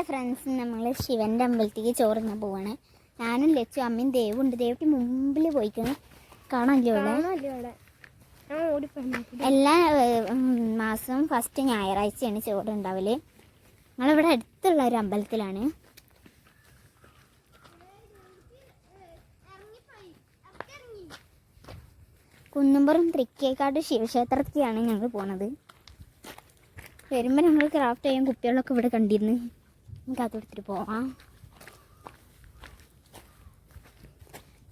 Hello friends നമ്മൾ ശിവന്റെ അമ്പലത്തേക്ക് ചോറുന്ന പോവാണ്. ഞാനും ലച്ചു അമ്മയും ദേവുണ്ട് ദേവയ്ക്ക് മുമ്പിൽ പോയിക്കണ്. കാണാമല്ലോ ഇവിടെ എല്ലാ മാസവും ഫസ്റ്റ് ഞായറാഴ്ചയാണ് ചോറ് ഉണ്ടാവൽ. ഞങ്ങളിവിടെ അടുത്തുള്ള ഒരു അമ്പലത്തിലാണ്. കുന്നുംപുറം തൃക്കേക്കാട് ശിവക്ഷേത്രത്തിലാണ് ഞങ്ങൾ പോണത്. വരുമ്പോൾ ഞങ്ങൾ ക്രാഫ്റ്റ് ചെയ്യാൻ കുപ്പികളൊക്കെ ഇവിടെ കണ്ടിരുന്നു. നമുക്ക് അതെടുത്തിട്ട് പോവാം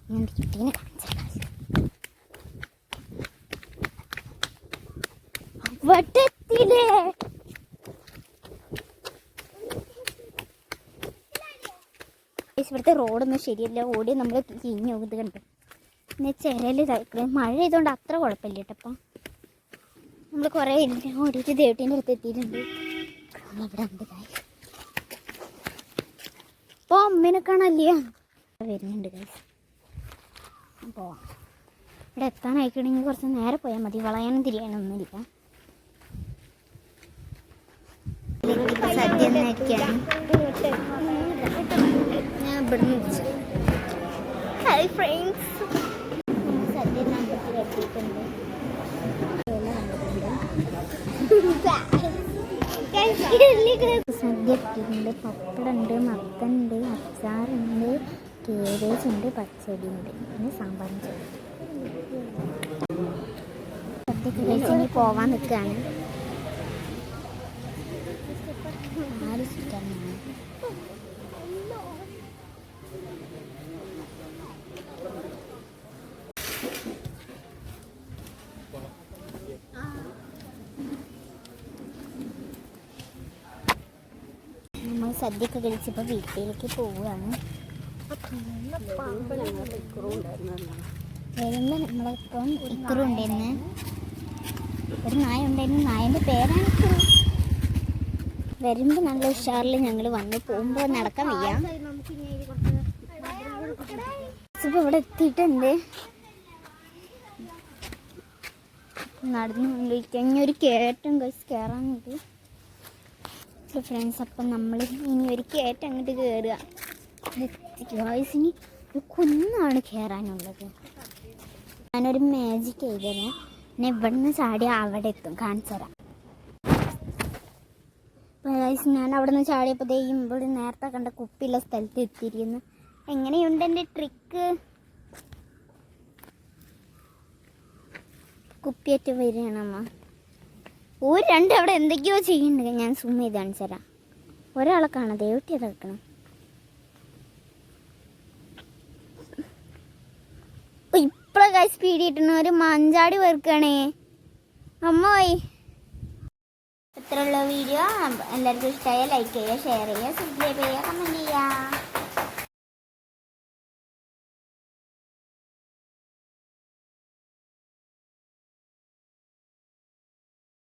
ഞാൻ കുട്ടീനെ കാണിച്ചേക്കാം വട്ടത്തിലേ ഇവിടുത്തെ റോഡൊന്നും ശരിയല്ല. ഓടി നമ്മൾ കിഞ്ഞു ഇത് കണ്ടു. പിന്നെ ചിരൽ ഇതാക്കണ മഴ ചെയ്തുകൊണ്ട് അത്ര കുഴപ്പമില്ല കേട്ടോ നമ്മൾ കുറേ ഓടിയിട്ട് ദേവട്ടീന്റെ അടുത്ത് എത്തിയിട്ടുണ്ട്. അവിടെ ഉണ്ട് guys. ഇപ്പൊ അമ്മേനെ കാണാനില്ല വരുന്നുണ്ട്. പോവാം ഇവിടെ എത്താനായിക്കണമെങ്കിൽ കുറച്ച് നേരെ പോയാൽ മതി. വളയാനും തിരിയാനൊന്നുമില്ല സദ്യ ഞാൻ ഹായ് ഫ്രണ്ട്സ് സദ്യ സദ്യ പപ്പടുണ്ട് പപ്പടമുണ്ട് മത്തനുണ്ട് അച്ചാറുണ്ട് കേബേജ് ഉണ്ട് പച്ചടി ഉണ്ട് പിന്നെ സാമ്പാറും ചോറ്. സദ്യക്ക് പോവാൻ നിൽക്കുകയാണ്. സദ്യയൊക്കെ കഴിച്ചപ്പോൾ വീട്ടിലേക്ക് പോവുകയാണ് വരുമ്പോൾ നമ്മളിപ്പം ഇക്കറും ഉണ്ടായിരുന്നു ഒരു നായ ഉണ്ടായിരുന്നു നായന്റെ പേരാണ്. വരുമ്പോൾ നല്ല ഉഷാറിൽ ഞങ്ങൾ വന്ന് പോകുമ്പോൾ നടക്കാൻ വയ്യ. ഇപ്പോൾ ഇവിടെ എത്തിയിട്ടുണ്ട്. നടന്നു കൊണ്ടിരിക്കുക ഇനി ഒരു കയറ്റം കഴിച്ച് കയറാനുണ്ട് ഫ്രണ്ട്സ് അപ്പം നമ്മൾ ഇനി ഒരു കയറ്റം അങ്ങോട്ട് കയറുക ഗായ്സ് ഇനി ഒരു കുന്നാണ് കയറാനുള്ളത് ഞാനൊരു മാജിക് ചെയ്തുതരാം ഞാൻ ഇവിടുന്ന് ചാടി അവിടെ എത്തും. കാണിച്ചു തരാം. ഗായ്സ് ഞാൻ അവിടെ നിന്ന് ചാടിയപ്പോൾ ദേ ഇവിടെ നേരത്തെ കണ്ട കുപ്പിയുള്ള സ്ഥലത്ത് എത്തിയിരിക്കുന്നു. എങ്ങനെയുണ്ട് എന്റെ ട്രിക്ക് കുപ്പിയേറ്റ് വരികയാണമ്മ ഒരു രണ്ട് അവിടെ എന്തൊക്കെയോ ചെയ്യുന്നുണ്ട്. ഞാൻ സൂം ചെയ്ത് കാണിച്ചു തരാം. ഒരാളെ കാണാം. ദേവട്ടി അതെടുക്കണം ഇപ്പോഴൊക്കെ സ്പീഡ് കിട്ടണ ഒരു മഞ്ചാടി വെറുക്കണേ അമ്മ പോയി. ഇത്രയുള്ള വീഡിയോ എല്ലാവർക്കും ഇഷ്ടമായ ലൈക്ക് ചെയ്യുക ഷെയർ ചെയ്യുക സബ്സ്ക്രൈബ് ചെയ്യുക കമന്റ് ചെയ്യുക.